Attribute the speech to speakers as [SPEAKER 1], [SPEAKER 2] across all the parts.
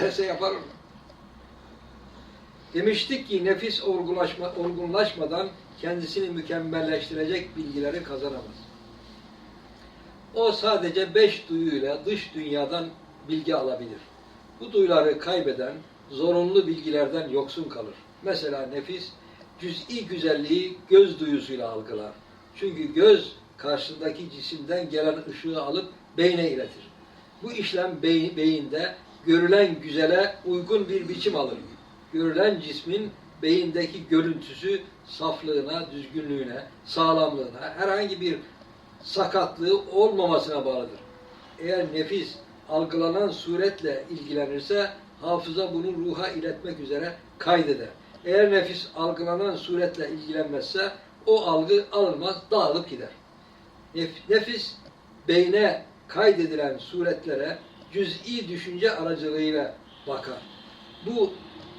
[SPEAKER 1] derse yaparım. Demiştik ki nefis olgunlaşma, olgunlaşmadan kendisini mükemmelleştirecek bilgileri kazanamaz. O sadece beş duyuyla dış dünyadan bilgi alabilir. Bu duyuları kaybeden zorunlu bilgilerden yoksun kalır. Mesela nefis cüz'i güzelliği göz duyusuyla algılar. Çünkü göz karşısındaki cisimden gelen ışığı alıp beyne iletir. Bu işlem beyin, beyinde görülen güzele uygun bir biçim alır. Görülen cismin beyindeki görüntüsü saflığına, düzgünlüğüne, sağlamlığına, herhangi bir sakatlığı olmamasına bağlıdır. Eğer nefis algılanan suretle ilgilenirse hafıza bunu ruha iletmek üzere kaydeder. Eğer nefis algılanan suretle ilgilenmezse o algı alınmaz, dağılıp gider. Nef- Nefis beyne kaydedilen suretlere cüz'i düşünce aracılığıyla bakar. Bu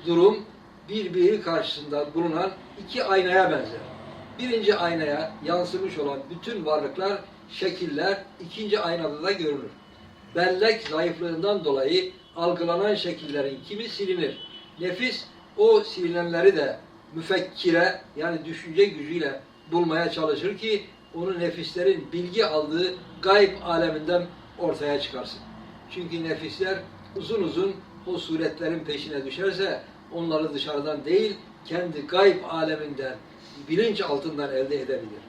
[SPEAKER 1] durum birbiri karşısında bulunan iki aynaya benzer. Birinci aynaya yansımış olan bütün varlıklar, şekiller ikinci aynada da görünür. Bellek zayıflığından dolayı algılanan şekillerin kimi silinir. Nefis o silinenleri de müfekkire yani düşünce gücüyle bulmaya çalışır ki onu nefislerin bilgi aldığı gayb aleminden ortaya çıkarsın. Çünkü nefisler uzun uzun o suretlerin peşine düşerse onları dışarıdan değil kendi gayb aleminden bilinç altından elde edebilir.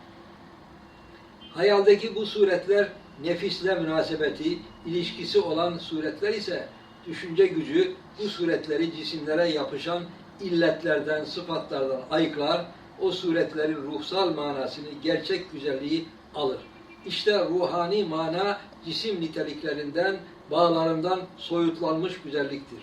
[SPEAKER 1] Hayaldeki bu suretler nefisle münasebeti, ilişkisi olan suretler ise düşünce gücü bu suretleri cisimlere yapışan illetlerden, sıfatlardan ayıklar, o suretlerin ruhsal manasını, gerçek güzelliği alır. İşte ruhani mana cisim niteliklerinden, bağlarından soyutlanmış güzelliktir.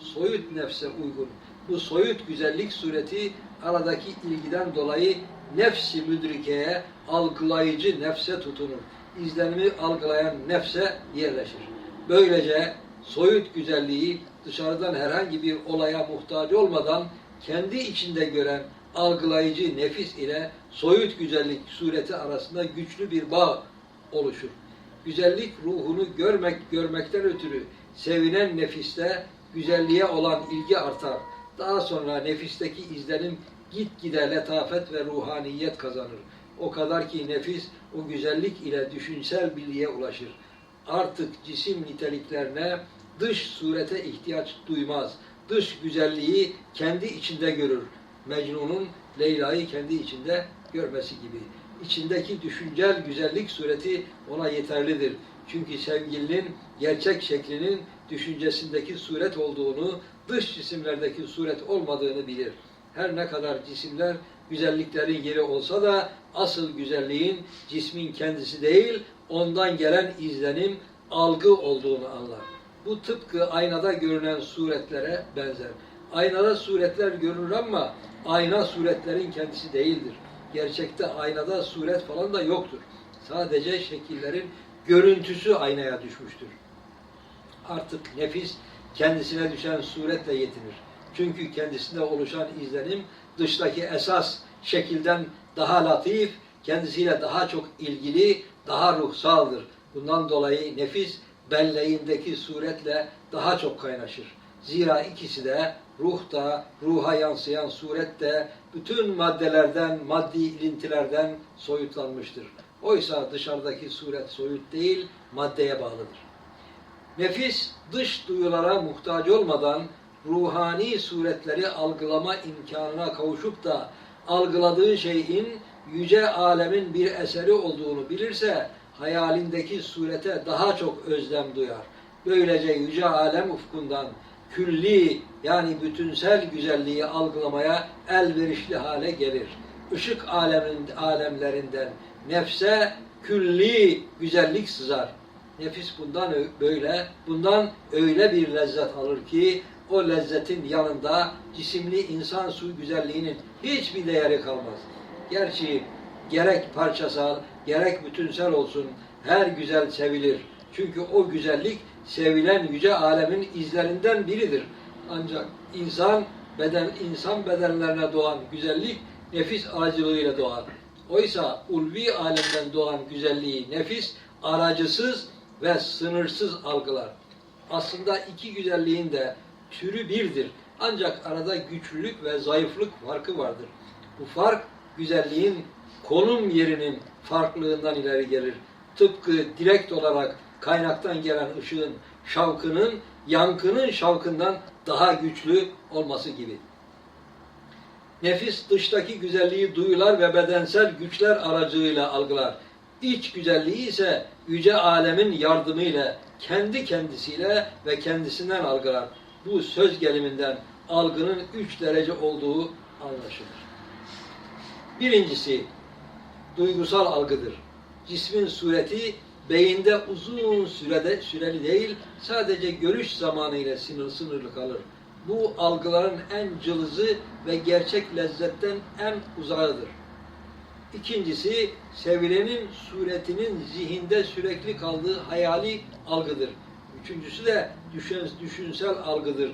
[SPEAKER 1] Soyut nefse uygun. Bu soyut güzellik sureti aradaki ilgiden dolayı nefsi müdrikeye, algılayıcı nefse tutunur. İzlenimi algılayan nefse yerleşir. Böylece soyut güzelliği dışarıdan herhangi bir olaya muhtaç olmadan kendi içinde gören algılayıcı nefis ile soyut güzellik sureti arasında güçlü bir bağ oluşur. Güzellik ruhunu görmek görmekten ötürü sevinen nefiste güzelliğe olan ilgi artar. Daha sonra nefisteki izlenim gitgide letafet ve ruhaniyet kazanır. O kadar ki nefis o güzellik ile düşünsel bilgiye ulaşır. Artık cisim niteliklerine dış surete ihtiyaç duymaz. Dış güzelliği kendi içinde görür. Mecnun'un Leyla'yı kendi içinde görmesi gibi. İçindeki düşüncel güzellik sureti ona yeterlidir. Çünkü sevgilinin gerçek şeklinin düşüncesindeki suret olduğunu, dış cisimlerdeki suret olmadığını bilir. Her ne kadar cisimler güzelliklerin yeri olsa da asıl güzelliğin cismin kendisi değil, ondan gelen izlenim, algı olduğunu anlar. Bu tıpkı aynada görünen suretlere benzer. Aynada suretler görünür ama ayna suretlerin kendisi değildir. Gerçekte aynada suret falan da yoktur. Sadece şekillerin görüntüsü aynaya düşmüştür. Artık nefis kendisine düşen suretle yetinir. Çünkü kendisinde oluşan izlenim dıştaki esas şekilden daha latif, kendisiyle daha çok ilgili, daha ruhsaldır. Bundan dolayı nefis belleğindeki suretle daha çok kaynaşır. Zira ikisi de ruh da, ruha yansıyan suret de bütün maddelerden, maddi ilintilerden soyutlanmıştır. Oysa dışarıdaki suret soyut değil, maddeye bağlıdır. Nefis dış duyulara muhtaç olmadan ruhani suretleri algılama imkanına kavuşup da algıladığı şeyin yüce alemin bir eseri olduğunu bilirse hayalindeki surete daha çok özlem duyar. Böylece yüce alem ufkundan külli yani bütünsel güzelliği algılamaya elverişli hale gelir. Işık alemin, alemlerinden nefse külli güzellik sızar. Nefis bundan böyle, bundan öyle bir lezzet alır ki o lezzetin yanında cisimli insan su güzelliğinin hiçbir değeri kalmaz. Gerçi gerek parçasal, gerek bütünsel olsun her güzel sevilir. Çünkü o güzellik sevilen yüce alemin izlerinden biridir. Ancak insan beden insan bedenlerine doğan güzellik nefis aracılığıyla doğar. Oysa ulvi alemden doğan güzelliği nefis aracısız ve sınırsız algılar. Aslında iki güzelliğin de türü birdir. Ancak arada güçlülük ve zayıflık farkı vardır. Bu fark güzelliğin konum yerinin farklılığından ileri gelir. Tıpkı direkt olarak kaynaktan gelen ışığın şavkının, yankının şavkından daha güçlü olması gibi. Nefis dıştaki güzelliği duyular ve bedensel güçler aracılığıyla algılar. İç güzelliği ise yüce alemin yardımıyla, kendi kendisiyle ve kendisinden algılar. Bu söz geliminden algının üç derece olduğu anlaşılır. Birincisi, duygusal algıdır. Cismin sureti beyinde uzun sürede süreli değil, sadece görüş zamanıyla sınır, sınırlı kalır. Bu algıların en cılızı ve gerçek lezzetten en uzağıdır. İkincisi, sevilenin suretinin zihinde sürekli kaldığı hayali algıdır. Üçüncüsü de düşün, düşünsel algıdır.